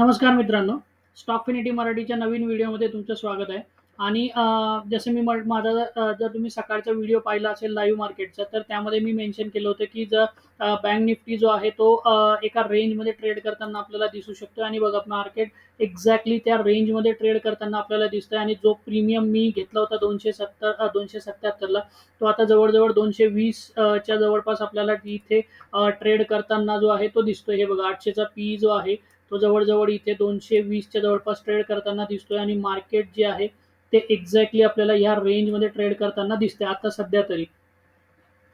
नमस्कार मित्रांनो. स्टॉकफिनिटी मराठीच्या नवीन व्हिडिओमध्ये तुमचं स्वागत आहे आणि जसं मी माझा जर तुम्ही सकाळचा व्हिडिओ पाहिला असेल लाईव्ह मार्केटचा, तर त्यामध्ये मी मेन्शन केलं होतं, की जर बँक निफ्टी जो आहे तो एका रेंजमध्ये ट्रेड करताना आपल्याला दिसू शकतो आणि बघा मार्केट एक्झॅक्टली त्या रेंजमध्ये ट्रेड करताना आपल्याला दिसतंय. आणि जो प्रीमियम मी घेतला होता दोनशे सत्तर दोनशे सत्त्याहत्तरला तो आता जवळजवळ दोनशे वीसच्या जवळपास आपल्याला इथे ट्रेड करताना जो आहे तो दिसतोय. हे बघा 800चा पी जो आहे तो जवळजवळ इथे दोनशे वीसच्या जवळपास ट्रेड करताना दिसतोय. आणि मार्केट जे आहे ते एक्झॅक्टली आपल्याला ह्या रेंजमध्ये ट्रेड करताना दिसते आता सध्या तरी.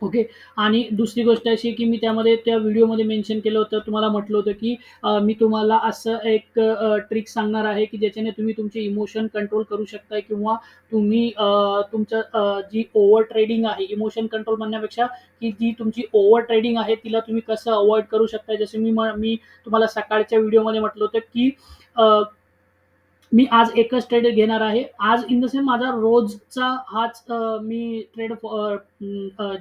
ओके. आणि दुसरी गोष्ट अशी की मी त्यामध्ये त्या व्हिडिओमध्ये मेन्शन केलं होतं, तुम्हाला म्हटलं होतं, की मी तुम्हाला असं एक ट्रिक सांगणार आहे, की ज्याच्याने तुम्ही तुमचे इमोशन कंट्रोल करू शकताय किंवा तुम्ही तुमचं जी ओव्हर ट्रेडिंग आहे, इमोशन कंट्रोल म्हणण्यापेक्षा की जी तुमची ओव्हर ट्रेडिंग आहे, तिला तुम्ही कसं अवॉइड करू शकताय. जसं मी मी तुम्हाला सकाळच्या व्हिडिओमध्ये म्हटलं होतं, की मी आज एकच ट्रेड घेणार आहे. आज इन द सेम माझा रोजचा हाच मी ट्रेड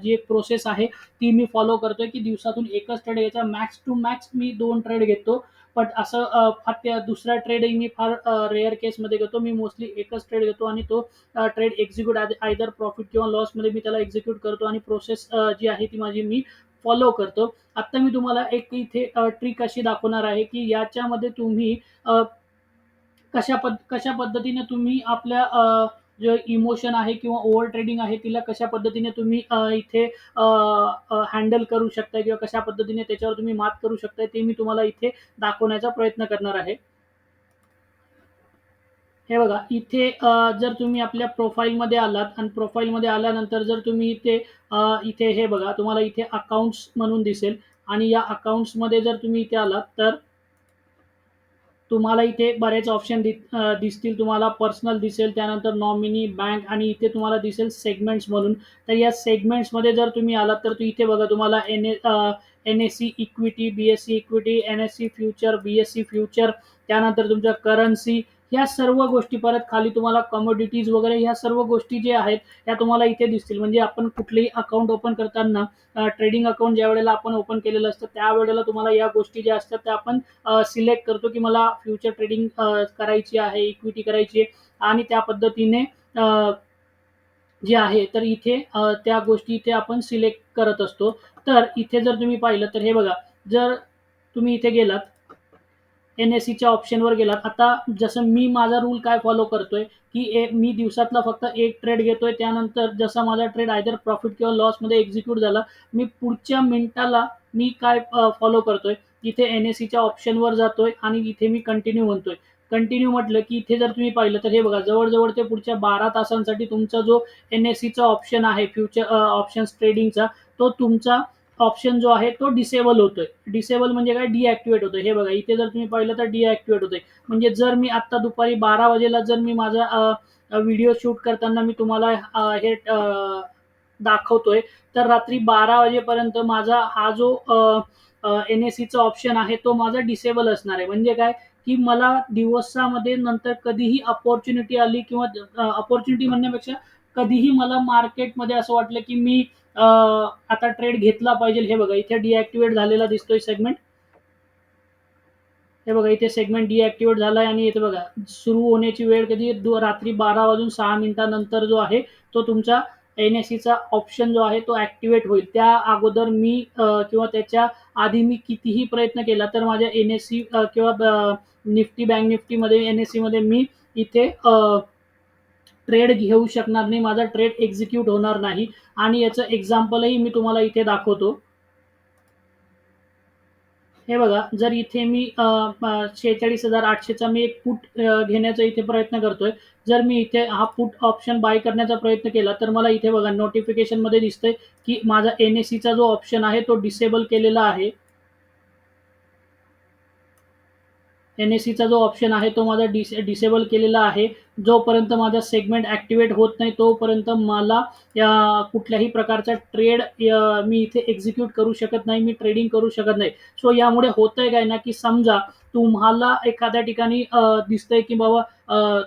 जी एक प्रोसेस आहे, ती मी फॉलो करतोय, की दिवसातून एकच ट्रेड घ्यायचा. मॅक्स टू मॅक्स मी दोन ट्रेड घेतो. बट असं फार त्या दुसरा ट्रेडही मी फार रेअर केसमध्ये घेतो. मी मोस्टली एकच ट्रेड घेतो आणि तो ट्रेड एक्झिक्यूट आयदर प्रॉफिट किंवा लॉसमध्ये मी त्याला एक्झिक्यूट करतो आणि प्रोसेस जी आहे ती माझी मी फॉलो करतो. आत्ता मी तुम्हाला एक इथे ट्रिक अशी दाखवणार आहे, की याच्यामध्ये तुम्ही कशा पद कशा पद्धतीने तुम्ही आपल्या जे इमोशन आहे किंवा ओव्हर ट्रेडिंग आहे, तिला कशा पद्धतीने तुम्ही इथे हँडल करू शकता किंवा कशा पद्धतीने त्याच्यावर तुम्ही मात करू शकताय, ते मी तुम्हाला इथे दाखवण्याचा प्रयत्न करणार आहे. हे बघा इथे जर तुम्ही आपल्या प्रोफाईलमध्ये आलात आणि प्रोफाईलमध्ये आल्यानंतर जर तुम्ही इथे इथे हे बघा तुम्हाला इथे अकाउंट्स म्हणून दिसेल आणि या अकाउंट्समध्ये जर तुम्ही इथे आलात तर तुम्हाला इथे बरेच ऑप्शन दि दिसतील. तुम्हाला पर्सनल दिसेल, त्यानंतर नॉमिनी, बँक आणि इथे तुम्हाला दिसेल सेगमेंट्स म्हणून. तर या सेगमेंट्समध्ये जर तुम्ही आलात, तर तू इथे बघा तुम्हाला N A NSE equity, BSE equity, NSE future, BSE future, त्यानंतर तुमच्या करन्सी ह्या सर्व गोष्टी परत खाली तुम्हाला कमोडिटीज वगैरे ह्या सर्व गोष्टी ज्या आहेत, त्या तुम्हाला इथे दिसतील. म्हणजे आपण कुठलेही अकाउंट ओपन करताना ट्रेडिंग अकाउंट ज्या वेळेला आपण ओपन केलेलं असतं, त्यावेळेला तुम्हाला या गोष्टी ज्या असतात त्या आपण सिलेक्ट करतो, की मला फ्युचर ट्रेडिंग करायची आहे, इक्विटी करायची आहे आणि त्या पद्धतीने जे आहे तर इथे त्या गोष्टी इथे आपण सिलेक्ट करत असतो. तर इथे जर तुम्ही पाहिलं तर हे बघा, जर तुम्ही इथे गेलात, एन-एस-सीच्या ऑप्शनवर गेलात. आता जसं मी माझा रूल काय फॉलो करतोय, की ए मी दिवसातला फक्त एक ट्रेड घेतोय. त्यानंतर जसा माझा ट्रेड आयदर प्रॉफिट किंवा लॉसमध्ये एक्झिक्यूट झाला, मी पुढच्या मिनिटाला मी काय फॉलो करतोय, इथे एन-एस-सीच्या ऑप्शनवर जातोय आणि इथे मी कंटिन्यू म्हणतोय. कंटिन्यू म्हटलं, की इथे जर तुम्ही पाहिलं तर हे बघा जवळजवळ ते पुढच्या 12 तासांसाठी तुमचा जो एन-एस-सीचा ऑप्शन आहे फ्युचर ऑप्शन्स ट्रेडिंगचा, तो तुमचा ऑप्शन जो आहे तो डिसेबल होतोय. डिसेबल म्हणजे काय डिॲक्टिवेट होतोय. हे बघा इथे जर तुम्ही पाहिलं तर डिॲक्टिवेट होतोय म्हणजे जर मी आत्ता दुपारी 12 वाजेला जर मी माझा व्हिडिओ शूट करताना मी तुम्हाला हे दाखवतोय, तर रात्री 12 वाजेपर्यंत माझा हा जो एन-एस-सीचा ऑप्शन आहे, तो माझा डिसेबल असणार आहे. म्हणजे काय, की मला दिवसामध्ये नंतर कधीही अपॉर्च्युनिटी आली किंवा अपॉर्च्युनिटी म्हणण्यापेक्षा कधीही मला मार्केटमध्ये असं वाटलं, की मी आता ट्रेड घेतला पाहिजे. हे बघा इथे डिॲक्टिवेट झालेला दिसतोय सेगमेंट. हे बघा इथे सेगमेंट डिॲक्टिव्हेट झालाय आणि इथे बघा सुरू होण्याची वेळ कधी रात्री 12 वाजून सहा मिनिटानंतर जो आहे, तो तुमचा एन-एस-सीचा ऑप्शन जो आहे तो ॲक्टिवेट होईल. त्या अगोदर मी किंवा त्याच्या आधी मी कितीही प्रयत्न केला, तर माझ्या एन-एस-सी किंवा निफ्टी, बँक निफ्टीमध्ये, एन-एस-सीमध्ये मी इथे ट्रेड घेऊ शकणार नाही. माझा ट्रेड एक्झिक्यूट होणार नाही आणि याचं एक्झाम्पलही मी तुम्हाला इथे दाखवतो. हे बघा, जर इथे मी शेहेचाळीस हजार आठशेचा मी एक पुट घेण्याचा इथे प्रयत्न करतोय. जर मी इथे हा पुट ऑप्शन बाय करण्याचा प्रयत्न केला, तर मला इथे बघा नोटिफिकेशनमध्ये दिसतंय, की माझा एन-एस-सीचा जो ऑप्शन आहे तो डिसेबल केलेला आहे. एन-एस-सीचा जो ऑप्शन आहे तो माझा डिसे डिसेबल केलेला आहे. जोपर्यंत माझा सेगमेंट ॲक्टिवेट होत नाही, तोपर्यंत मला या कुठल्याही प्रकारचा ट्रेड मी इथे एक्झिक्यूट करू शकत नाही. मी ट्रेडिंग करू शकत नाही. सो यामुळे होतंय काय ना, की समजा तुम्हाला एखाद्या ठिकाणी दिसतंय, की बाबा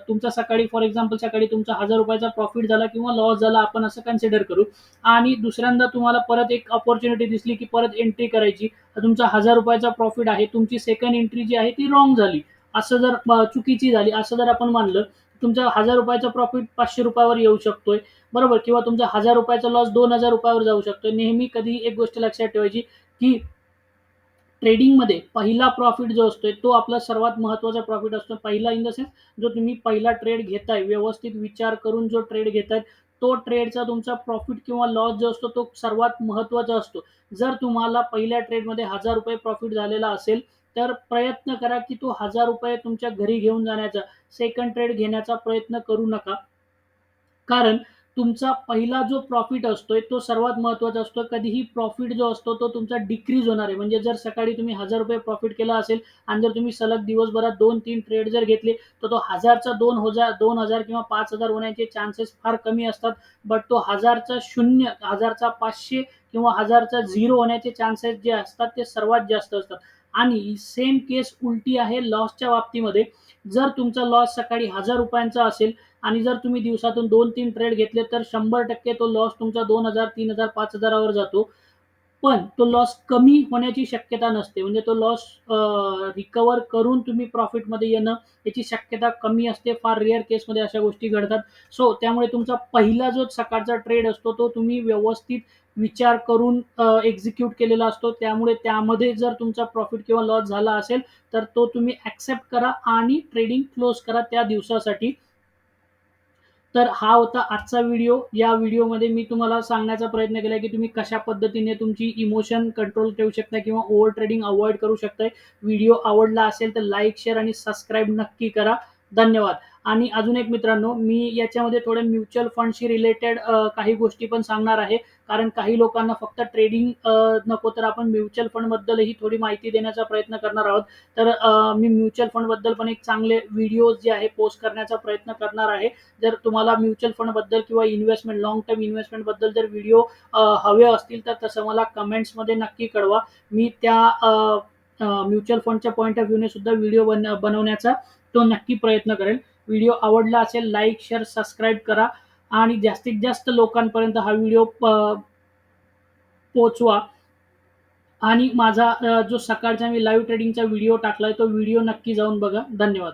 तुमचा सकाळी फॉर एक्झाम्पल सकाळी तुमचा ₹1000चा प्रॉफिट झाला किंवा लॉस झाला आपण असं कन्सिडर करू आणि दुसऱ्यांदा तुम्हाला परत एक अपॉर्च्युनिटी दिसली, की परत एंट्री करायची. तुमचा हजार रुपयाचा प्रॉफिट आहे. तुमची सेकंड एंट्री जी आहे ती रॉंग झाली असं जर चुकीची झाली असं जर आपण मानलं तुमचा हजार रुपयाचा प्रॉफिट पाचशे रुपयावर येऊ शकतोय. बरोबर? किंवा तुमचा हजार रुपयाचा लॉस दोन हजार रुपयावर जाऊ शकतोय. नेहमी कधी एक गोष्ट लक्षात ठेवायची की ट्रेडिंगमध्ये पहिला प्रॉफिट जो असतोय तो आपला सर्वात महत्त्वाचा प्रॉफिट असतो. पहिला इन द सेन्स जो तुम्ही पहिला ट्रेड घेताय व्यवस्थित विचार करून जो ट्रेड घेताय तो ट्रेडचा तुमचा प्रॉफिट किंवा लॉस जो असतो तो सर्वात महत्त्वाचा असतो. जर तुम्हाला पहिल्या ट्रेडमध्ये हजार रुपये प्रॉफिट झालेला असेल तर प्रयत्न करा की तो हजार रुपये तुमच्या घरी घेऊन जाण्याचा सेकंड ट्रेड घेण्याचा प्रयत्न करू नका. कारण तुमचा पहिला जो प्रॉफिट असतोय तो सर्वात महत्त्वाचा असतो. कधीही प्रॉफिट जो असतो तो तुमचा डिक्रीज होणार आहे. म्हणजे जर सकाळी तुम्ही हजार रुपये प्रॉफिट केला असेल आणि जर तुम्ही सलग दिवसभरात दोन तीन ट्रेड जर घेतले तर तो हजारचा दोन हजार दोन हजार किंवा पाच हजार होण्याचे चान्सेस फार कमी असतात. बट तो हजारचा शून्य हजारचा पाचशे किंवा हजारचा झिरो होण्याचे चान्सेस जे असतात ते सर्वात जास्त असतात. आणि सेम केस उलटी आहे लॉसच्या बाबतीमध्ये. जर तुमचा लॉस सकाळी हजार रुपयांचा असेल आणि जर तुम्ही दिवसातून दोन तीन ट्रेड घेतले तर शंभर टक्के तो लॉस तुमचा दोन हजार तीन हजार पाच हजारावर जातो. पण तो लॉस कमी होण्याची शक्यता नसते. म्हणजे तो लॉस रिकवर करून तुम्ही प्रॉफिटमध्ये येणं याची शक्यता कमी असते. फार रेअर केसमध्ये अशा गोष्टी घडतात. सो त्यामुळे तुमचा पहिला जो सकाळचा ट्रेड असतो तो तुम्ही व्यवस्थित विचार करून एक्झिक्यूट केलेला असतो. त्यामुळे त्यामध्ये जर तुमचा प्रॉफिट किंवा लॉस झाला असेल तर तो तुम्ही ॲक्सेप्ट करा आणि ट्रेडिंग क्लोज करा त्या दिवसासाठी. तर हा होता आजचा व्हिडिओ या व्हिडिओमध्ये मी तुम्हाला सांगण्याचा प्रयत्न केला की तुम्ही कशा पद्धतीने तुमची इमोशन कंट्रोल ठेवू शकता किंवा ओव्हर ट्रेडिंग अवॉइड करू शकताय. व्हिडिओ आवडला असेल तर लाईक शेअर आणि सबस्क्राईब नक्की करा. धन्यवाद. आणि अजून एक मित्रांनो मी याच्यामध्ये थोडे म्युच्युअल फंडशी रिलेटेड काही गोष्टी पण सांगणार आहे. कारण काही लोकांना फक्त ट्रेडिंग नको तर आपण म्युच्युअल फंडबद्दलही थोडी माहिती देण्याचा प्रयत्न करणार आहोत. तर मी म्युच्युअल फंडबद्दल पण एक चांगले व्हिडिओज जे आहे पोस्ट करण्याचा प्रयत्न करणार आहे. जर तुम्हाला म्युच्युअल फंडबद्दल किंवा इन्व्हेस्टमेंट लॉंग टर्म इन्व्हेस्टमेंटबद्दल जर व्हिडिओ हवे असतील तर तसं मला कमेंट्समध्ये नक्की कळवा. मी त्या म्युच्युअल फंडच्या पॉईंट ऑफ व्ह्यूने सुद्धा व्हिडिओ बन बनवण्याचा तो नक्की प्रयत्न करेल. व्हिडिओ आवडला असेल लाईक शेअर सबस्क्राईब करा आणि जास्तीत जास्त लोकांपर्यंत हा व्हिडिओ पोचवा आणि माझा जो सकाळचा मी लाईव्ह ट्रेडिंगचा व्हिडिओ टाकलाय तो व्हिडिओ नक्की जाऊन बघा. धन्यवाद.